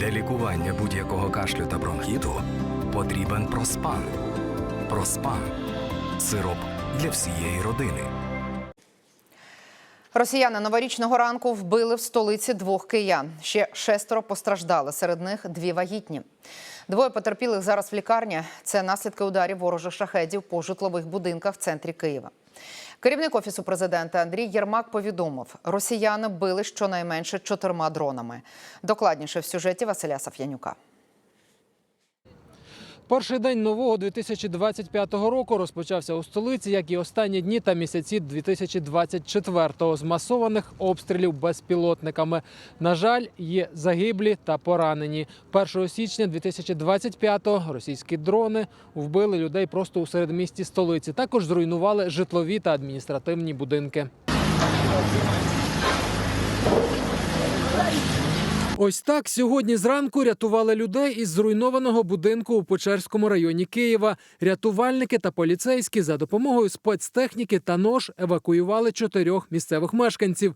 Для лікування будь-якого кашлю та бронхіту потрібен проспан. Проспан сироп для всієї родини. Росіяни новорічного ранку вбили в столиці двох киян. Ще шестеро постраждали. Серед них дві вагітні. Двоє потерпілих зараз в лікарні. Це наслідки ударів ворожих шахедів по житлових будинках в центрі Києва. Керівник офісу президента Андрій Єрмак повідомив, росіяни били щонайменше чотирма дронами. Докладніше в сюжеті Василя Саф'янюка. Перший день нового 2025 року розпочався у столиці, як і останні дні та місяці 2024-го з масованих обстрілів безпілотниками. На жаль, є загиблі та поранені. 1 січня 2025-го російські дрони вбили людей просто у середмісті столиці. Також зруйнували житлові та адміністративні будинки. Ось так сьогодні зранку рятували людей із зруйнованого будинку у Печерському районі Києва. Рятувальники та поліцейські за допомогою спецтехніки та нож евакуювали чотирьох місцевих мешканців.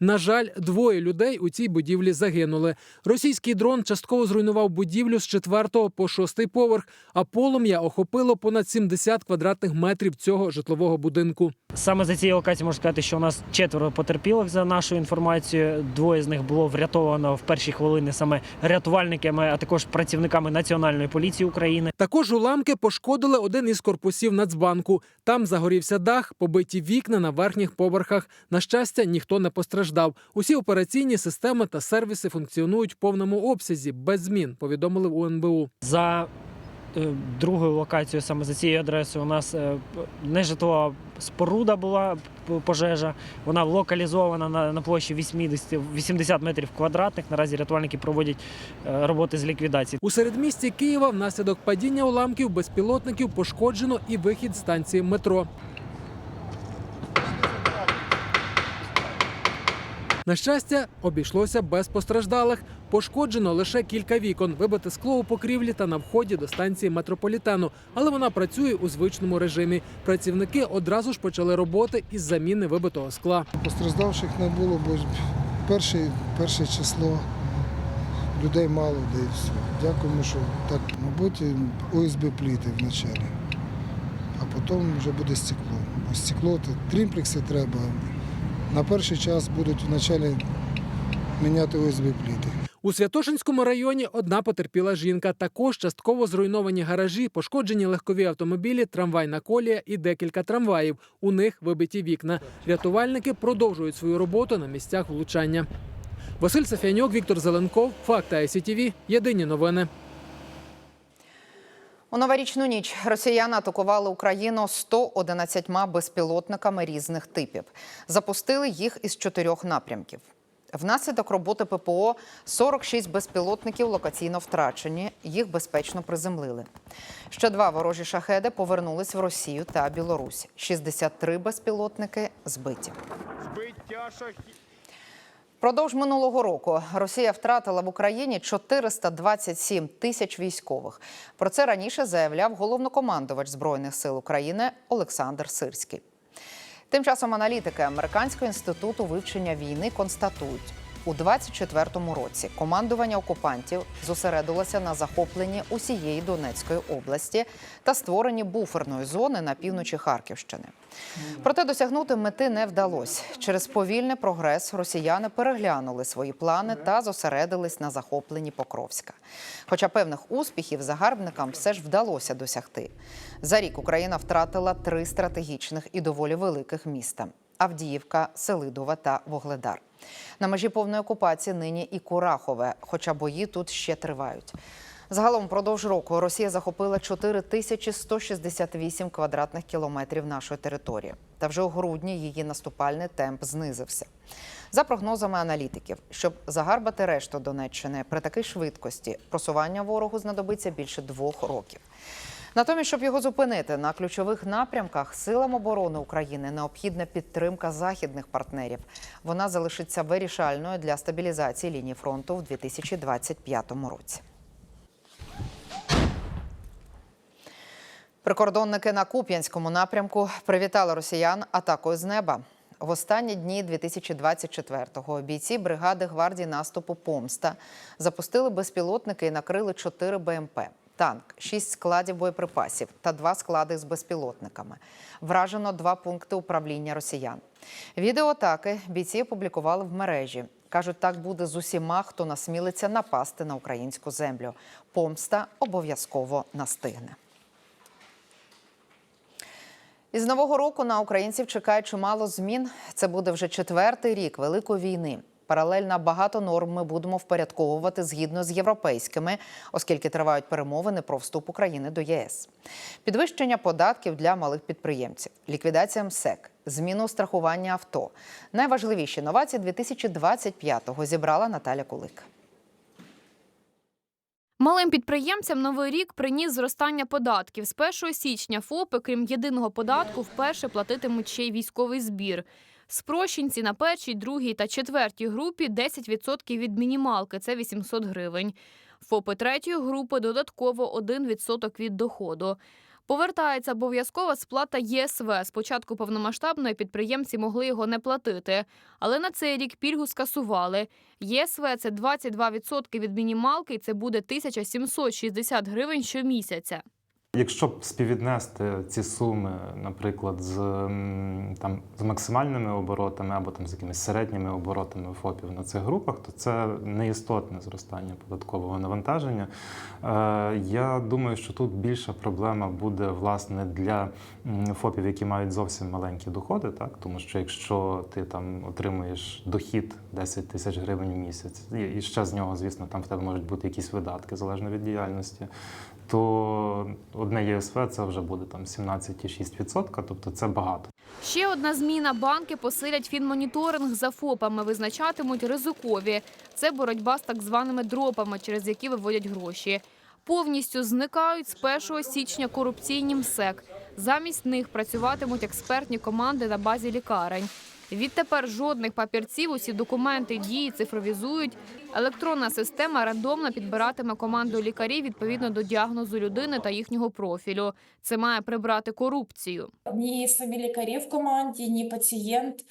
На жаль, двоє людей у цій будівлі загинули. Російський дрон частково зруйнував будівлю з четвертого по шостий поверх, а полум'я охопило понад 70 квадратних метрів цього житлового будинку. Саме за цією локацією можна сказати, що у нас четверо потерпілих за нашою інформацією. Двоє з них було врятовано в перші хвилини саме рятувальниками, а також працівниками Національної поліції України. Також уламки пошкодили один із корпусів Нацбанку. Там загорівся дах, побиті вікна на верхніх поверхах. На щастя, ніхто не постраждав. Усі операційні системи та сервіси функціонують в повному обсязі без змін. Повідомили в УНБУ. За е, другою локацією, саме за цією адресою, у нас е, нежитлова споруда була пожежа. Вона локалізована на, на площі 80, 80 метрів квадратних. Наразі рятувальники проводять е, роботи з ліквідації. У середмісті Києва внаслідок падіння уламків безпілотників пошкоджено і вихід станції метро. На щастя, обійшлося без постраждалих. Пошкоджено лише кілька вікон, вибите скло у покрівлі та на вході до станції метрополітену. Але вона працює у звичному режимі. Працівники одразу ж почали роботи із заміни вибитого скла. Постраждавших не було, бо перше, перше число людей мало, де. Дякуємо, що так, мабуть, ОСБ пліти вначалі, а потім вже буде стекло. Бо стекло то трімплекси треба. На перший час будуть вначалі міняти ОСБ пліти. У Святошинському районі одна потерпіла жінка. Також частково зруйновані гаражі, пошкоджені легкові автомобілі, трамвайна колія і декілька трамваїв. У них вибиті вікна. Рятувальники продовжують свою роботу на місцях влучання. Василь Сафянюк, Віктор Зеленков, Факти ICTV. Єдині новини. У новорічну ніч росіяни атакували Україну 111 безпілотниками різних типів. Запустили їх із чотирьох напрямків. Внаслідок роботи ППО 46 безпілотників локаційно втрачені. Їх безпечно приземлили. Ще два ворожі шахеди повернулись в Росію та Білорусь. 63 безпілотники збиті. Продовж минулого року Росія втратила в Україні 427 тисяч військових. Про це раніше заявляв головнокомандувач збройних сил України Олександр Сирський. Тим часом аналітики Американського інституту вивчення війни констатують, у 24-му році командування окупантів зосередилося на захопленні усієї Донецької області та створенні буферної зони на півночі Харківщини. Проте досягнути мети не вдалося. Через повільний прогрес росіяни переглянули свої плани та зосередились на захопленні Покровська. Хоча певних успіхів загарбникам все ж вдалося досягти. За рік Україна втратила три стратегічних і доволі великих міста: Авдіївка, Селидова та Вогледар. На межі повної окупації нині і Курахове, хоча бої тут ще тривають. Загалом впродовж року Росія захопила 4168 квадратних кілометрів нашої території. Та вже у грудні її наступальний темп знизився. За прогнозами аналітиків, щоб загарбати решту Донеччини при такій швидкості, просування ворогу знадобиться більше двох років. Натомість, щоб його зупинити на ключових напрямках, силам оборони України необхідна підтримка західних партнерів. Вона залишиться вирішальною для стабілізації лінії фронту в 2025 році. Прикордонники на Куп'янському напрямку привітали росіян атакою з неба. В останні дні 2024-го бійці бригади гвардії наступу Помста запустили безпілотники і накрили 4 БМП. Танк, 6 складів боєприпасів та 2 склади з безпілотниками. Вражено два пункти управління росіян. Відео атаки бійці опублікували в мережі. Кажуть, так буде з усіма, хто насмілиться напасти на українську землю. Помста обов'язково настигне. Із нового року на українців чекає чимало змін. Це буде вже четвертий рік великої війни. Паралельно багато норм ми будемо впорядковувати згідно з європейськими, оскільки тривають перемовини про вступ України до ЄС. Підвищення податків для малих підприємців, ліквідація МСЕК, зміну страхування авто. Найважливіші новації 2025-го зібрала Наталя Кулик. Малим підприємцям новий рік приніс зростання податків. З 1 січня ФОПи, крім єдиного податку, вперше платитимуть ще й військовий збір. Спрощенці на першій, другій та четвертій групі 10% від мінімалки – це 800 гривень. ФОПи третьої групи додатково 1% від доходу. Повертається обов'язкова сплата ЄСВ. Спочатку повномасштабної підприємці могли його не платити. Але на цей рік пільгу скасували. ЄСВ – це 22% від мінімалки, і це буде 1760 гривень щомісяця. Якщо співвіднести ці суми, наприклад, з, там, з максимальними оборотами або там, з якимись середніми оборотами ФОПів на цих групах, то це неістотне зростання податкового навантаження. Е, я думаю, що тут більша проблема буде власне для ФОПів, які мають зовсім маленькі доходи, так? тому що якщо ти там отримуєш дохід 10 тисяч гривень в місяць, і ще з нього, звісно, там в тебе можуть бути якісь видатки залежно від діяльності то одне ЄСВ це вже буде там 17,6%, тобто це багато. Ще одна зміна. Банки посилять фінмоніторинг за ФОПами, визначатимуть ризикові. Це боротьба з так званими дропами, через які виводять гроші. Повністю зникають з 1 січня корупційні МСЕК. Замість них працюватимуть експертні команди на базі лікарень. Відтепер жодних папірців, усі документи дії цифровізують. Електронна система рандомно підбиратиме команду лікарів відповідно до діагнозу людини та їхнього профілю. Це має прибрати корупцію. Ні самі лікарі в команді, ні пацієнт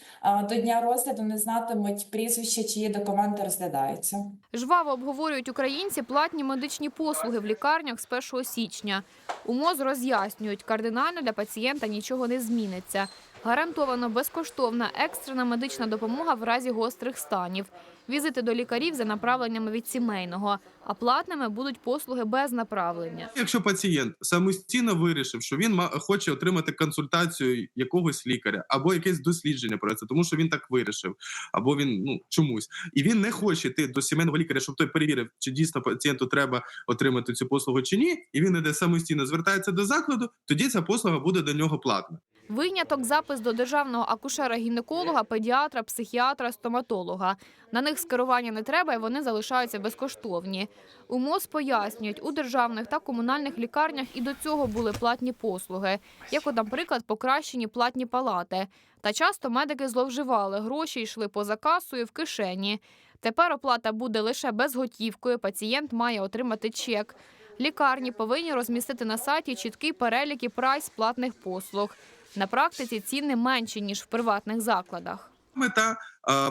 до дня розгляду не знатимуть прізвища, чиї документи розглядаються. Жваво обговорюють українці платні медичні послуги в лікарнях з 1 січня. У МОЗ роз'яснюють, кардинально для пацієнта нічого не зміниться. Гарантовано безкоштовна екстрена медична допомога в разі гострих станів. Візити до лікарів за направленнями від сімейного, а платними будуть послуги без направлення. Якщо пацієнт самостійно вирішив, що він хоче отримати консультацію якогось лікаря або якесь дослідження про це, тому що він так вирішив, або він ну чомусь, і він не хоче йти до сімейного лікаря, щоб той перевірив, чи дійсно пацієнту треба отримати цю послугу чи ні, і він іде самостійно звертається до закладу, тоді ця послуга буде до нього платна. Виняток запис до державного акушера-гінеколога, педіатра, психіатра, стоматолога. На них скерування не треба, і вони залишаються безкоштовні. У МОЗ пояснюють, у державних та комунальних лікарнях і до цього були платні послуги, як, от, наприклад, покращені платні палати. Та часто медики зловживали, гроші йшли поза касою в кишені. Тепер оплата буде лише безготівкою, пацієнт має отримати чек. Лікарні повинні розмістити на сайті чіткий перелік і прайс платних послуг. На практиці ціни менші, ніж в приватних закладах. Мета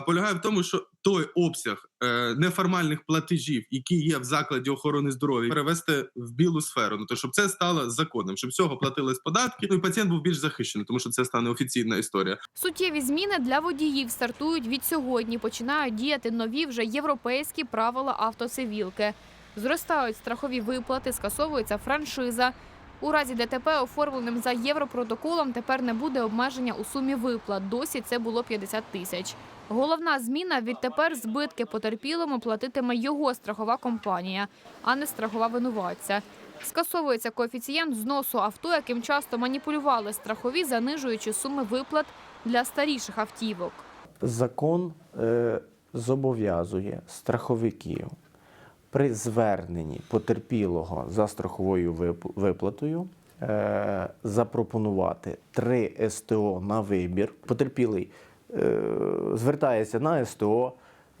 полягає в тому, що той обсяг е, неформальних платежів, які є в закладі охорони здоров'я, перевести в білу сферу. Ну то щоб це стало законом, щоб з цього платились податки. Ну і пацієнт був більш захищений, тому що це стане офіційна історія. Суттєві зміни для водіїв стартують від сьогодні. Починають діяти нові вже європейські правила автоцивілки. Зростають страхові виплати, скасовується франшиза. У разі ДТП, оформленим за європротоколом, тепер не буде обмеження у сумі виплат. Досі це було 50 тисяч. Головна зміна відтепер збитки потерпілому платитиме його страхова компанія, а не страхова винуватця. Скасовується коефіцієнт зносу авто, яким часто маніпулювали страхові, занижуючи суми виплат для старіших автівок. Закон е, зобов'язує страховиків при зверненні потерпілого за страховою виплатою е, запропонувати три СТО на вибір. Потерпілий е, звертається на СТО,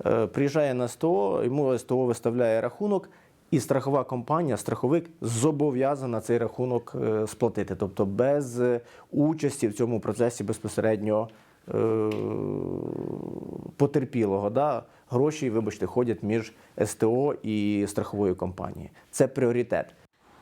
е, приїжджає на СТО, йому СТО виставляє рахунок. І страхова компанія, страховик зобов'язана цей рахунок е, сплатити, тобто без е, участі в цьому процесі безпосередньо потерпілого. Да? Гроші, вибачте, ходять між СТО і страховою компанією. Це пріоритет.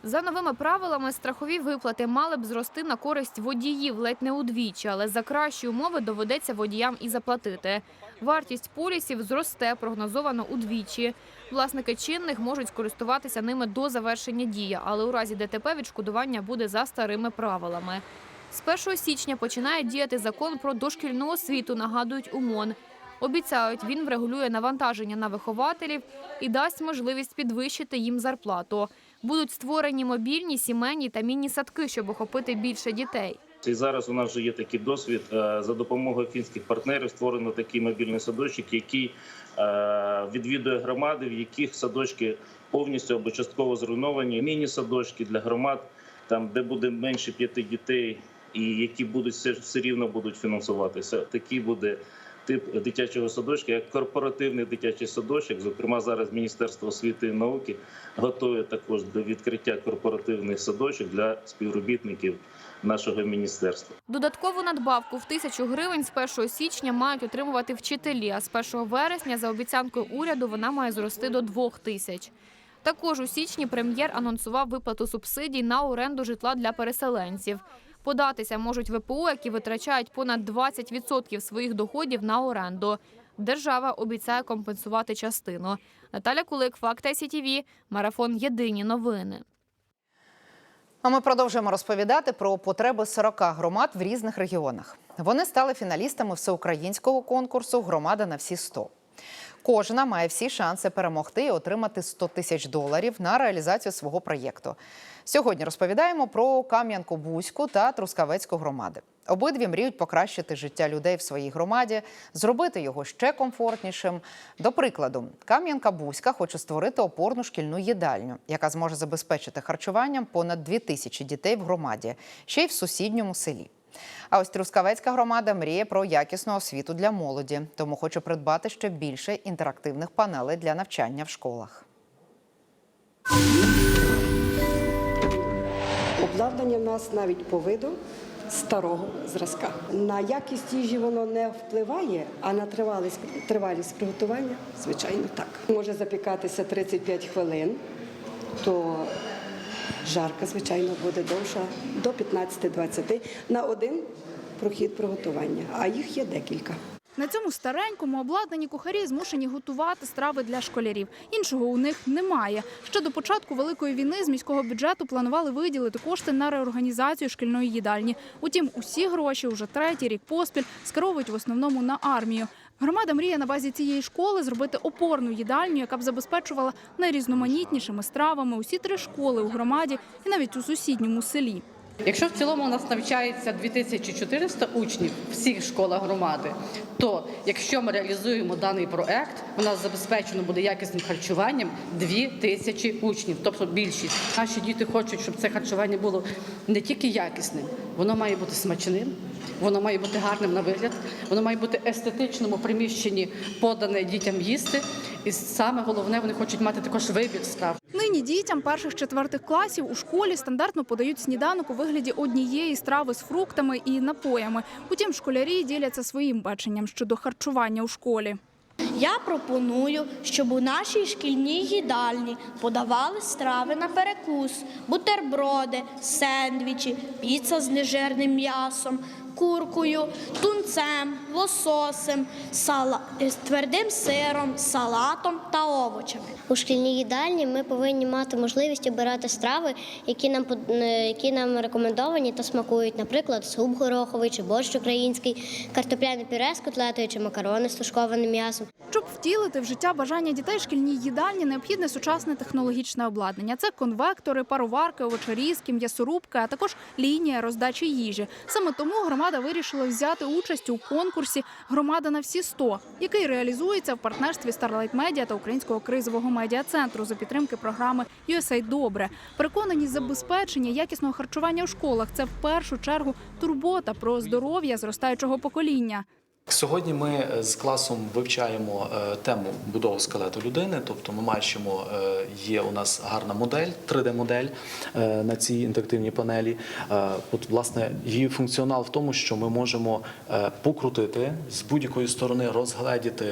За новими правилами, страхові виплати мали б зрости на користь водіїв ледь не удвічі, але за кращі умови доведеться водіям і заплатити. Вартість полісів зросте прогнозовано удвічі. Власники чинних можуть скористуватися ними до завершення дії, але у разі ДТП відшкодування буде за старими правилами. З 1 січня починає діяти закон про дошкільну освіту, нагадують УМОН. Обіцяють, він врегулює навантаження на вихователів і дасть можливість підвищити їм зарплату. Будуть створені мобільні, сімейні та міні-садки, щоб охопити більше дітей. І зараз у нас вже є такий досвід. Е, За допомогою фінських партнерів створено такий мобільний садочок, який е, відвідує громади, в яких садочки повністю або частково зруйновані. Міні-садочки для громад, там де буде менше п'яти дітей, і які будуть все, все рівно будуть фінансуватися. Такий буде тип дитячого садочка, як корпоративний дитячий садочок. Зокрема, зараз Міністерство освіти і науки готує також до відкриття корпоративних садочок для співробітників нашого міністерства. Додаткову надбавку в тисячу гривень з 1 січня мають отримувати вчителі, а з 1 вересня за обіцянкою уряду вона має зрости до 2 тисяч. Також у січні прем'єр анонсував виплату субсидій на оренду житла для переселенців. Податися можуть ВПО, які витрачають понад 20% своїх доходів на оренду. Держава обіцяє компенсувати частину. Наталя Кулик, Факт СІТВ, Марафон Єдині новини. А ми продовжуємо розповідати про потреби 40 громад в різних регіонах. Вони стали фіналістами всеукраїнського конкурсу Громада на всі 100». Кожна має всі шанси перемогти і отримати 100 тисяч доларів на реалізацію свого проєкту. Сьогодні розповідаємо про Кам'янку-Бузьку та Трускавецьку громади. Обидві мріють покращити життя людей в своїй громаді, зробити його ще комфортнішим. До прикладу, Кам'янка-Бузька хоче створити опорну шкільну їдальню, яка зможе забезпечити харчуванням понад дві тисячі дітей в громаді, ще й в сусідньому селі. А ось Трускавецька громада мріє про якісну освіту для молоді, тому хоче придбати ще більше інтерактивних панелей для навчання в школах. Обладнання в нас навіть по виду старого зразка. На якість їжі воно не впливає, а на тривалість, тривалість приготування, звичайно, так. Може запікатися 35 хвилин, то жарка, звичайно, буде довша до 15-20 на один прохід приготування, а їх є декілька. На цьому старенькому обладнанні кухарі змушені готувати страви для школярів. Іншого у них немає. Ще до початку великої війни з міського бюджету планували виділити кошти на реорганізацію шкільної їдальні. Утім, усі гроші уже третій рік поспіль скеровують в основному на армію. Громада мріє на базі цієї школи зробити опорну їдальню, яка б забезпечувала найрізноманітнішими стравами усі три школи у громаді і навіть у сусідньому селі. Якщо в цілому у нас навчається 2400 учнів всіх школах громади, то якщо ми реалізуємо даний проект, у нас забезпечено буде якісним харчуванням 2000 учнів, тобто більшість. Наші діти хочуть, щоб це харчування було не тільки якісним, воно має бути смачним, воно має бути гарним на вигляд, воно має бути естетичному приміщенні подане дітям їсти. І саме головне, вони хочуть мати також вибір страв. Нині дітям перших-четвертих класів у школі стандартно подають сніданок у вигляді однієї страви з фруктами і напоями. Утім, школярі діляться своїм баченням щодо харчування у школі. Я пропоную, щоб у нашій шкільній їдальні подавали страви на перекус, бутерброди, сендвічі, піца з нежирним м'ясом, куркою, тунцем, лососем, сала... з твердим сиром, салатом та овочами. У шкільній їдальні ми повинні мати можливість обирати страви, які нам е, які нам рекомендовані та смакують, наприклад, суп гороховий чи борщ український, картопляне пюре з котлетою чи макарони з тушкованим м'ясом. Щоб втілити в життя бажання дітей шкільній їдальні, необхідне сучасне технологічне обладнання. Це конвектори, пароварки, овочерізки, м'ясорубки, а також лінія роздачі їжі. Саме тому громада вирішила взяти участь у конкурсі Громада на всі 100», який реалізується в партнерстві Starlight Media та Українського кризового медіа-центру за підтримки програми «USA Добре. Переконані забезпечення якісного харчування у школах це в першу чергу турбота про здоров'я зростаючого покоління. Сьогодні ми е, з класом вивчаємо е, тему будови скелету людини. Тобто, ми бачимо, е, є у нас гарна модель, 3D-модель е, на цій інтерактивній панелі. От, власне, її функціонал в тому, що ми можемо покрутити з будь-якої сторони, розгледіти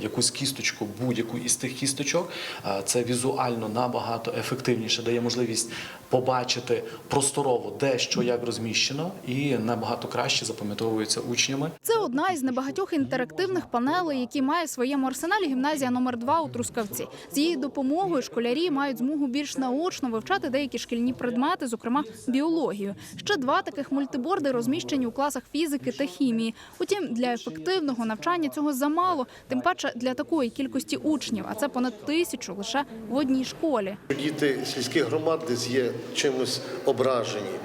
якусь кісточку, будь-яку із тих кісточок. Це візуально набагато ефективніше, дає можливість побачити просторово, де що як розміщено, і набагато краще запам'ятовується учнями. Це одна із небагатьох інтерактивних панелей, які має в своєму арсеналі гімназія номер 2 у Трускавці. З її допомогою школярі мають змогу більш наочно вивчати деякі шкільні предмети, зокрема біологію. Ще два таких мультиборди розміщені у класах фізики та хімії. Утім, для ефективного навчання цього замало, тим паче для такої кількості учнів, а це понад тисячу лише в одній школі. Діти сільських громад десь є чимось ображені.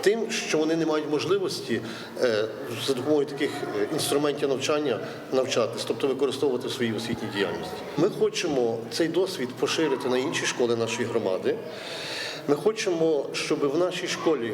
Тим, що вони не мають можливості е, за допомогою таких е, інструментів навчання навчатись, тобто використовувати в своїй освітній діяльності. Ми хочемо цей досвід поширити на інші школи нашої громади. Ми хочемо, щоб в нашій школі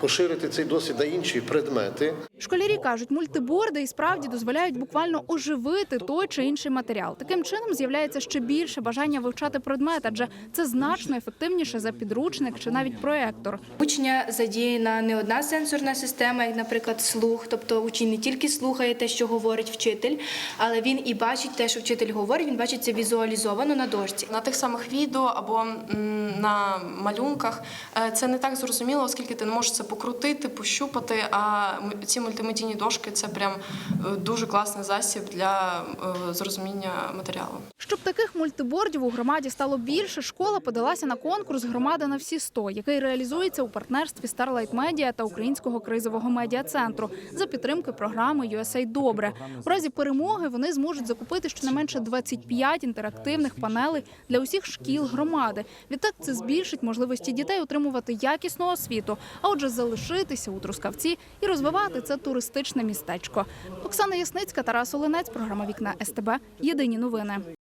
поширити цей досвід на інші предмети. Школярі кажуть, мультиборди і справді дозволяють буквально оживити той чи інший матеріал. Таким чином з'являється ще більше бажання вивчати предмет, адже це значно ефективніше за підручник чи навіть проектор. Учня задіяна не одна сенсорна система, як, наприклад, слух. Тобто учень не тільки слухає те, що говорить вчитель, але він і бачить те, що вчитель говорить, він бачить це візуалізовано на дошці. На тих самих відео або на малюнках е, це не так зрозуміло, оскільки ти не можеш це покрутити, пощупати. А ці мультимедійні дошки це прям е, дуже класний засіб для е, зрозуміння матеріалу. Щоб таких мультибордів у громаді стало більше, школа подалася на конкурс Громада на всі 100», який реалізується у партнерстві Starlight Media та Українського кризового медіа центру за підтримки програми USA Добре. У разі перемоги вони зможуть закупити щонайменше 25 інтерактивних панелей для усіх шкіл громади. Відтак це збільшить можливості дітей отримувати якісну освіту, а отже, залишитися у Трускавці і розвивати це туристичне містечко. Оксана Ясницька, Тарас Оленець, програма Вікна СТБ. Єдині новини.